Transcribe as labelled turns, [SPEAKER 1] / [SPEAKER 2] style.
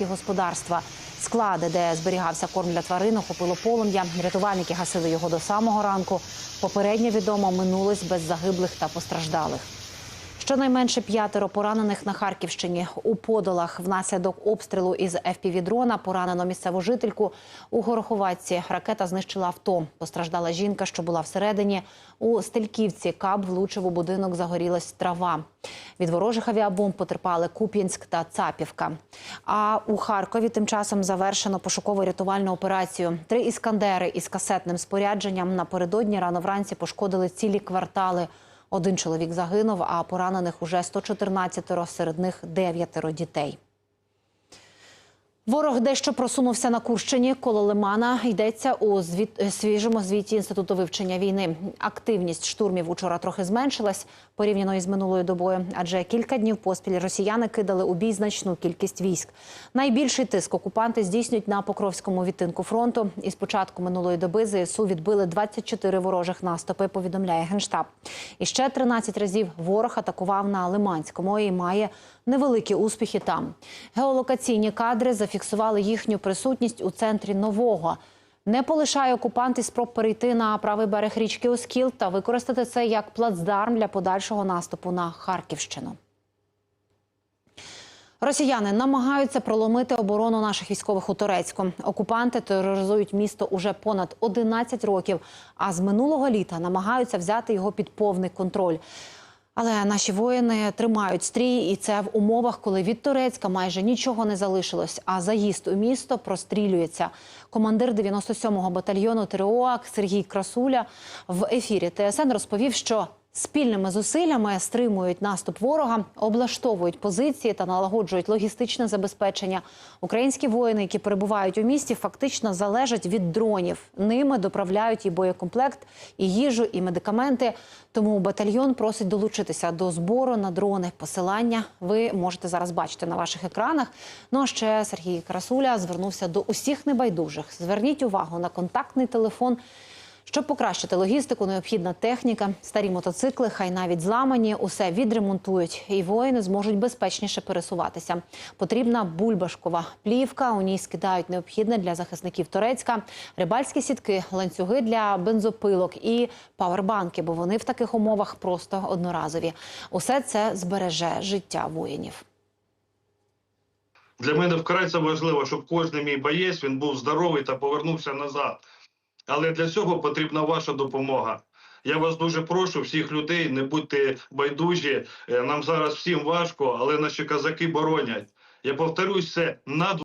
[SPEAKER 1] фермерські господарства. Склади, де зберігався корм для тварин, охопило полум'я. Рятувальники гасили його до самого ранку. Попередньо відомо минулось без загиблих та постраждалих. Щонайменше п'ятеро поранених на Харківщині у подолах внаслідок обстрілу із FPV-дрона поранено місцеву жительку у Гороховатці. Ракета знищила авто. Постраждала жінка, що була всередині. У Стельківці каб влучив у будинок, загорілась трава. Від ворожих авіабомб потерпали Куп'янськ та Цапівка. А у Харкові тим часом завершено пошуково-рятувальну операцію. Три іскандери із касетним спорядженням напередодні рано вранці пошкодили цілі квартали. Один чоловік загинув, а поранених уже 114, серед них дев'ятеро дітей. Ворог дещо просунувся на Курщині коло Лимана. Йдеться у звіт е, свіжому звіті інституту вивчення війни. Активність штурмів учора трохи зменшилась порівняно із минулою добою, адже кілька днів поспіль росіяни кидали у бій значну кількість військ. Найбільший тиск окупанти здійснюють на Покровському відтинку фронту. І з початку минулої доби ЗСУ відбили 24 ворожих наступи. Повідомляє генштаб. І ще 13 разів ворог атакував на Лиманському і має невеликі успіхи там. Геолокаційні кадри зафіксували їхню присутність у центрі нового. Не полишає окупанти спроб перейти на правий берег річки Оскіл та використати це як плацдарм для подальшого наступу на Харківщину. Росіяни намагаються проломити оборону наших військових у Турецьку. Окупанти тероризують місто уже понад 11 років, а з минулого літа намагаються взяти його під повний контроль. Але наші воїни тримають стрій, і це в умовах, коли від Турецька майже нічого не залишилось. А заїзд у місто прострілюється. Командир 97-го батальйону ТРОАК Сергій Красуля в ефірі ТСН розповів, що спільними зусиллями стримують наступ ворога, облаштовують позиції та налагоджують логістичне забезпечення. Українські воїни, які перебувають у місті, фактично залежать від дронів. Ними доправляють і боєкомплект, і їжу, і медикаменти. Тому батальйон просить долучитися до збору на дрони. Посилання ви можете зараз бачити на ваших екранах. Ну а ще Сергій Красуля звернувся до усіх небайдужих. Зверніть увагу на контактний телефон. Щоб покращити логістику, необхідна техніка, старі мотоцикли, хай навіть зламані, усе відремонтують, і воїни зможуть безпечніше пересуватися. Потрібна бульбашкова плівка. У ній скидають необхідне для захисників Турецька, рибальські сітки, ланцюги для бензопилок і павербанки, бо вони в таких умовах просто одноразові. Усе це збереже життя воїнів.
[SPEAKER 2] Для мене вкрай це важливо, щоб кожен мій боєць він був здоровий та повернувся назад. Але для цього потрібна ваша допомога. Я вас дуже прошу, всіх людей, не будьте байдужі. Е, Нам зараз всім важко, але наші козаки боронять. Я повторюсь, це над